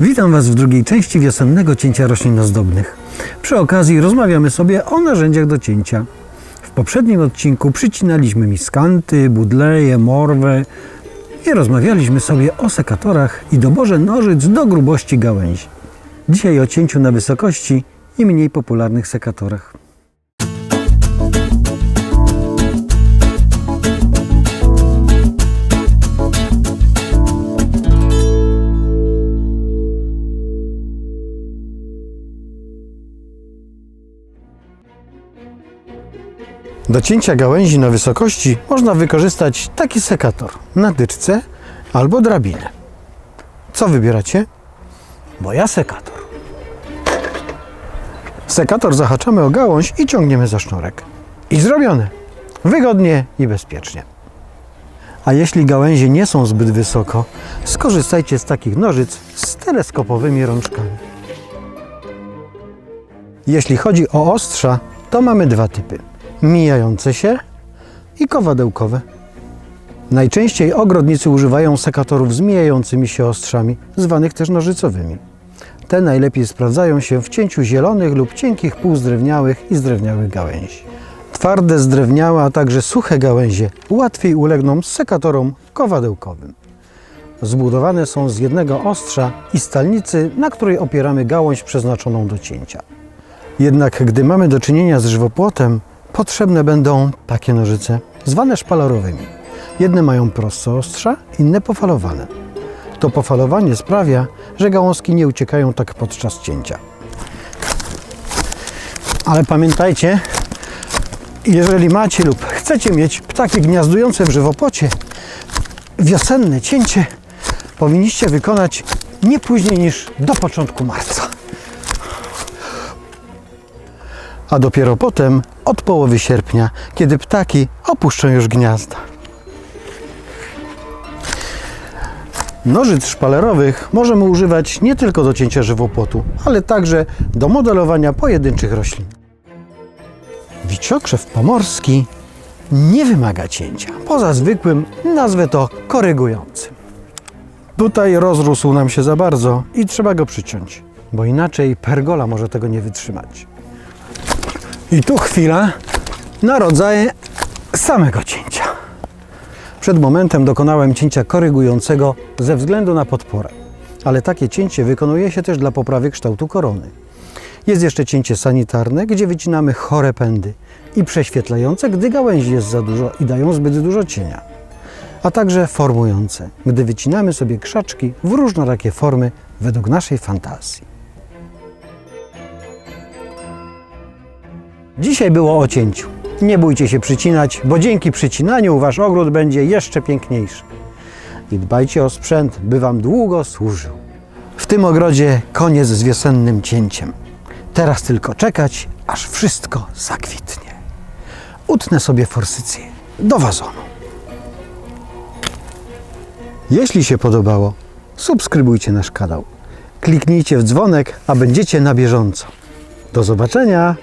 Witam Was w drugiej części wiosennego cięcia roślin ozdobnych. Przy okazji rozmawiamy sobie o narzędziach do cięcia. W poprzednim odcinku przycinaliśmy miskanty, budleje, morwę i rozmawialiśmy sobie o sekatorach i doborze nożyc do grubości gałęzi. Dzisiaj o cięciu na wysokości i mniej popularnych sekatorach. Do cięcia gałęzi na wysokości można wykorzystać taki sekator na tyczce albo drabinę. Co wybieracie? Bo ja sekator. Sekator zahaczamy o gałąź i ciągniemy za sznurek. I zrobione. Wygodnie i bezpiecznie. A jeśli gałęzie nie są zbyt wysoko, skorzystajcie z takich nożyc z teleskopowymi rączkami. Jeśli chodzi o ostrza, to mamy dwa typy: mijające się i kowadełkowe. Najczęściej ogrodnicy używają sekatorów z mijającymi się ostrzami, zwanych też nożycowymi. Te najlepiej sprawdzają się w cięciu zielonych lub cienkich półzdrewniałych i zdrewniałych gałęzi. Twarde, zdrewniałe, a także suche gałęzie łatwiej ulegną sekatorom kowadełkowym. Zbudowane są z jednego ostrza i stalnicy, na której opieramy gałąź przeznaczoną do cięcia. Jednak gdy mamy do czynienia z żywopłotem, potrzebne będą takie nożyce, zwane szpalerowymi. Jedne mają proste ostrza, inne pofalowane. To pofalowanie sprawia, że gałązki nie uciekają tak podczas cięcia. Ale pamiętajcie, jeżeli macie lub chcecie mieć ptaki gniazdujące w żywopłocie, wiosenne cięcie powinniście wykonać nie później niż do początku marca. A dopiero potem od połowy sierpnia, kiedy ptaki opuszczą już gniazda. Nożyc szpalerowych możemy używać nie tylko do cięcia żywopłotu, ale także do modelowania pojedynczych roślin. Wiciokrzew pomorski nie wymaga cięcia, poza zwykłym, nazwę to korygującym. Tutaj rozrósł nam się za bardzo i trzeba go przyciąć, bo inaczej pergola może tego nie wytrzymać. I tu chwila na rodzaje samego cięcia. Przed momentem dokonałem cięcia korygującego ze względu na podporę, ale takie cięcie wykonuje się też dla poprawy kształtu korony. Jest jeszcze cięcie sanitarne, gdzie wycinamy chore pędy i prześwietlające, gdy gałęzi jest za dużo i dają zbyt dużo cienia. A także formujące, gdy wycinamy sobie krzaczki w różnorakie formy według naszej fantazji. Dzisiaj było o cięciu. Nie bójcie się przycinać, bo dzięki przycinaniu wasz ogród będzie jeszcze piękniejszy. I dbajcie o sprzęt, by wam długo służył. W tym ogrodzie koniec z wiosennym cięciem. Teraz tylko czekać, aż wszystko zakwitnie. Utnę sobie forsycję do wazonu. Jeśli się podobało, subskrybujcie nasz kanał. Kliknijcie w dzwonek, a będziecie na bieżąco. Do zobaczenia!